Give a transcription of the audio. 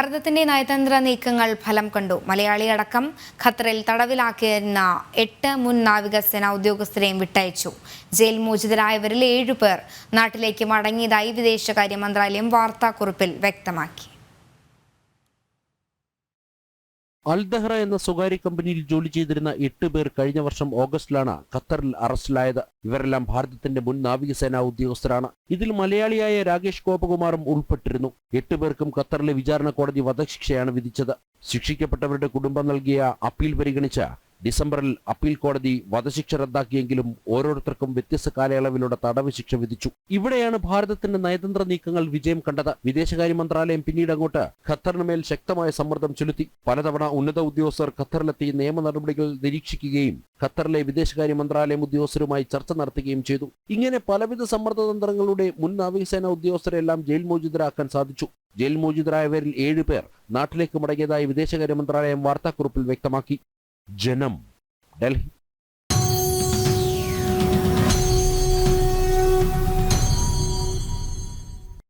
ഭാരതത്തിന്റെ നയതന്ത്ര നീക്കങ്ങൾ ഫലം കണ്ടു. മലയാളിയടക്കം ഖത്തറിൽ തടവിലാക്കിയിരുന്ന എട്ട് മുൻ നാവികസേന ഉദ്യോഗസ്ഥരെയും വിട്ടയച്ചു. ജയിൽ മോചിതരായവരിൽ ഏഴുപേർ നാട്ടിലേക്ക് മടങ്ങിയതായി വിദേശകാര്യ മന്ത്രാലയം വാർത്താക്കുറിപ്പിൽ വ്യക്തമാക്കി. അൽദഹ്റ എന്ന സ്വകാര്യ കമ്പനിയിൽ ജോലി ചെയ്തിരുന്ന എട്ട് പേർ കഴിഞ്ഞ വർഷം ഓഗസ്റ്റിലാണ് ഖത്തറിൽ അറസ്റ്റിലായത്. ഇവരെല്ലാം ഭാരതത്തിന്റെ മുൻ നാവികസേനാ ഉദ്യോഗസ്ഥരാണ്. ഇതിൽ മലയാളിയായ രാകേഷ് ഗോപകുമാറും ഉൾപ്പെട്ടിരുന്നു. എട്ട് പേർക്കും ഖത്തറിലെ വിചാരണ കോടതി വധശിക്ഷയാണ് വിധിച്ചത്. ശിക്ഷിക്കപ്പെട്ടവരുടെ കുടുംബം നൽകിയ അപ്പീൽ പരിഗണിച്ച് ഡിസംബറിൽ അപ്പീൽ കോടതി വധശിക്ഷ റദ്ദാക്കിയെങ്കിലും ഓരോരുത്തർക്കും വ്യത്യസ്ത കാലയളവിലൂടെ തടവ് ശിക്ഷ വിധിച്ചു. ഇവിടെയാണ് ഭാരതത്തിന്റെ നയതന്ത്ര നീക്കങ്ങൾ വിജയം കണ്ടത്. വിദേശകാര്യ മന്ത്രാലയം പിന്നീട് അങ്ങോട്ട് ഖത്തറിന് മേൽ ശക്തമായ സമ്മർദ്ദം ചെലുത്തി. പലതവണ ഉന്നത ഉദ്യോഗസ്ഥർ ഖത്തറിലെത്തി നിയമ നടപടികൾ നിരീക്ഷിക്കുകയും ഖത്തറിലെ വിദേശകാര്യ മന്ത്രാലയം ഉദ്യോഗസ്ഥരുമായി ചർച്ച നടത്തുകയും ചെയ്തു. ഇങ്ങനെ പലവിധ സമ്മർദ്ദ തന്ത്രങ്ങളുടെ മുൻ നാവികസേന ഉദ്യോഗസ്ഥരെല്ലാം ജയിൽ മോചിതരാക്കാൻ സാധിച്ചു. ജയിൽ മോചിതരായവരിൽ ഏഴുപേർ നാട്ടിലേക്ക് മടങ്ങിയതായി വിദേശകാര്യ മന്ത്രാലയം വാർത്താക്കുറിപ്പിൽ വ്യക്തമാക്കി. Janam, Delhi.